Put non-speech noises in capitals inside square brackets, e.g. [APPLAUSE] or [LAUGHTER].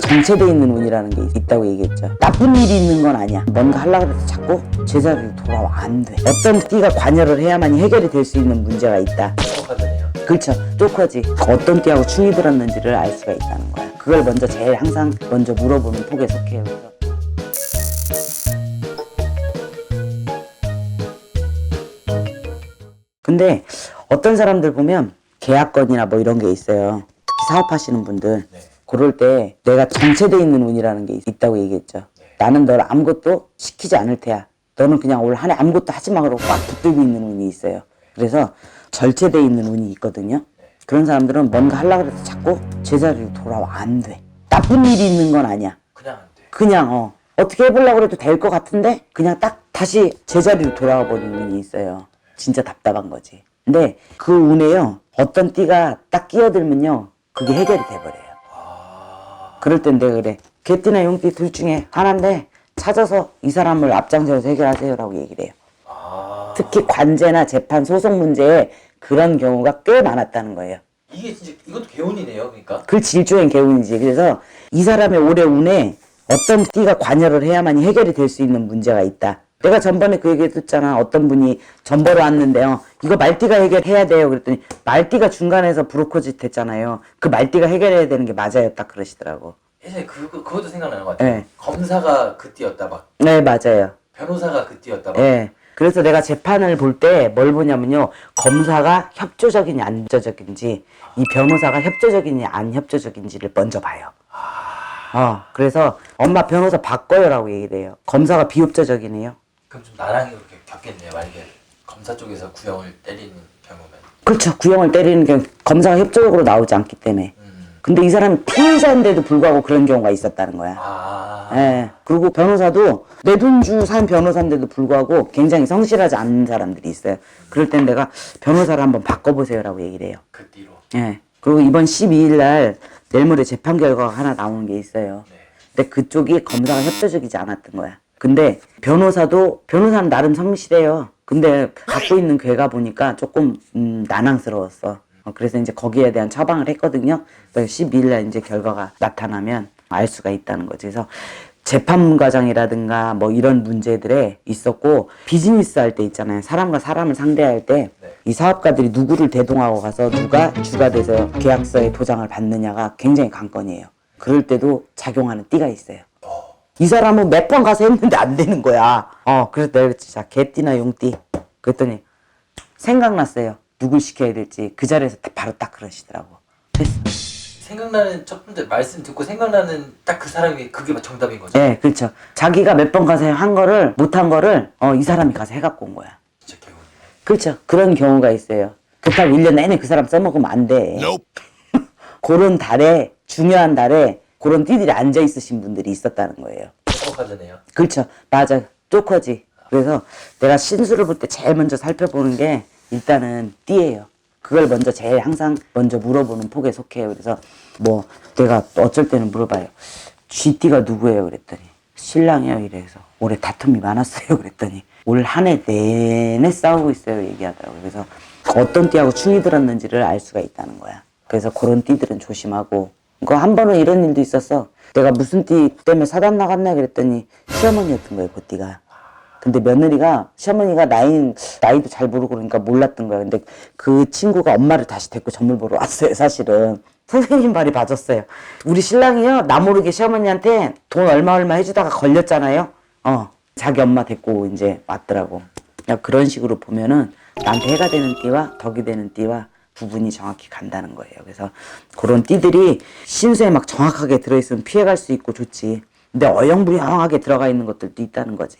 정체돼 있는 운이라는 게 있다고 얘기했죠. 나쁜 일이 있는 건 아니야. 뭔가 하려고 해서 자꾸 제자리로 돌아와 안 돼. 어떤 띠가 관여를 해야만이 해결이 될 수 있는 문제가 있다. 그렇죠. 쪼커지. 어떤 띠하고 충이 들었는지를 알 수가 있다는 거야. 그걸 먼저 제일 항상 먼저 물어보는 폭에 속해요. 근데 어떤 사람들 보면 계약건이나 뭐 이런 게 있어요. 특히 사업하시는 분들. 네. 그럴 때 내가 정체돼 있는 운이라는 게 있다고 얘기했죠. 나는 너를 아무것도 시키지 않을 테야. 너는 그냥 올 한 해 아무것도 하지 마 그러고 꽉 붙들고 있는 운이 있어요. 그래서 절체돼 있는 운이 있거든요. 그런 사람들은 뭔가 하려고 해서 자꾸 제자리로 돌아와 안 돼. 나쁜 일이 있는 건 아니야. 그냥 안 돼. 그냥 어 어떻게 해보려고 해도 될 것 같은데 그냥 딱 다시 제자리로 돌아와 버리는 운이 있어요. 진짜 답답한 거지. 근데 그 운에요 어떤 띠가 딱 끼어들면요 그게 해결이 돼버려요. 그럴 땐 내가 그래 개띠나 용띠 둘 중에 하나인데 찾아서 이 사람을 앞장서서 해결하세요라고 얘기를 해요. 아. 특히 관제나 재판 소송 문제에 그런 경우가 꽤 많았다는 거예요. 이게 진짜 이것도 개운이네요. 그러니까. 그 질조엔 개운이지. 그래서 이 사람의 올해 운에 어떤 띠가 관여를 해야만이 해결이 될 수 있는 문제가 있다. 내가 전번에 그 얘기 했었잖아. 어떤 분이 전보러 왔는데요. 이거 말띠가 해결해야 돼요. 그랬더니 말띠가 중간에서 브로커짓 했잖아요. 그 말띠가 해결해야 되는 게 맞아요. 딱 그러시더라고. 예전에 그거 그것도 생각나는 것 같아요. 네. 검사가 그 띠였다 막 네, 맞아요. 변호사가 그 띠였다 막. 예. 그래서 내가 재판을 볼 때 뭘 보냐면요. 검사가 협조적이냐 안 협조적인지 이 변호사가 협조적이냐 안 협조적인지를 먼저 봐요. 어, 그래서 엄마 변호사 바꿔요라고 얘기를 해요. 검사가 비협조적이네요. 그럼 좀 나랑이 그렇게 겪겠네요. 만약에 검사 쪽에서 구형을 때리는 경우면. 그렇죠. 구형을 때리는 게 검사가 협조적으로 나오지 않기 때문에. 음. 근데 이 사람이 피해자인데도 불구하고 그런 경우가 있었다는 거야. 아. 예. 그리고 변호사도 내 돈주산 변호사인데도 불구하고 굉장히 성실하지 않는 사람들이 있어요. 그럴 땐 내가 변호사를 한번 바꿔보세요라고 얘기를 해요. 그 띠로. 예. 그리고 이번 12일 날 내일 모레 재판 결과가 하나 나오는 게 있어요. 네. 근데 그쪽이 검사가 협조적이지 않았던 거야. 근데 변호사도 변호사는 나름 성실해요. 근데 갖고 있는 괴가 보니까 조금 음, 난항스러웠어. 어, 그래서 이제 거기에 대한 처방을 했거든요. 그래서 12일 날 이제 결과가 나타나면 알 수가 있다는 거지. 그래서 재판 과정이라든가 뭐 이런 문제들에 있었고 비즈니스 할 때 있잖아요. 사람과 사람을 상대할 때이 네. 사업가들이 누구를 대동하고 가서 누가 주가 돼서 계약서에 도장을 받느냐가 굉장히 관건이에요. 그럴 때도 작용하는 띠가 있어요. 이 사람은 몇 번 가서 했는데 안 되는 거야. 어, 그래서 내가 그랬지. 자, 개띠나 용띠. 그랬더니 생각났어요. 누굴 시켜야 될지. 그 자리에서 딱 바로 딱 그러시더라고. 됐어. 생각나는 첫 번째 말씀 듣고 생각나는 딱 그 사람이 그게 정답인 거죠. 예, 그렇죠. 자기가 몇 번 가서 한 거를, 못한 거를, 어, 이 사람이 가서 해갖고 온 거야. 진짜 개운이네. 그렇죠. 그런 경우가 있어요. 그렇다고 1년 내내 그 사람 써먹으면 안 돼. [LAUGHS] 그런 달에, 중요한 달에, 그런 띠들이 앉아 있으신 분들이 있었다는 거예요. 행복하다네요. 그렇죠. 맞아. 쪼커지. 그래서 내가 신수를 볼 때 제일 먼저 살펴보는 게 일단은 띠예요. 그걸 먼저 제일 항상 먼저 물어보는 폭에 속해요. 그래서 뭐 내가 어쩔 때는 물어봐요. 쥐띠가 누구예요? 그랬더니 신랑이요. 이래서 올해 다툼이 많았어요. 그랬더니 올 한 해 내내 싸우고 있어요. 얘기하더라고요. 그래서 어떤 띠하고 충이 들었는지를 알 수가 있다는 거야. 그래서 그런 띠들은 조심하고 그거 한 번은 이런 일도 있었어. 내가 무슨 띠 때문에 사단 나갔나 그랬더니 시어머니였던 거예요, 그 띠가. 근데 며느리가 시어머니가 나이 나이도 잘 모르고 그러니까 몰랐던 거야. 근데 그 친구가 엄마를 다시 데리고 점을 보러 왔어요, 사실은. 선생님 말이 맞았어요. 우리 신랑이요, 나 모르게 시어머니한테 돈 얼마 얼마 해주다가 걸렸잖아요. 어, 자기 엄마 데리고 이제 왔더라고. 그러니까 그런 식으로 보면은 나한테 해가 되는 띠와 덕이 되는 띠와 구분이 정확히 간다는 거예요. 그래서 그런 띠들이 신수에 막 정확하게 들어있으면 피해갈 수 있고 좋지. 근데 어영부영하게 들어가 있는 것들도 있다는 거지.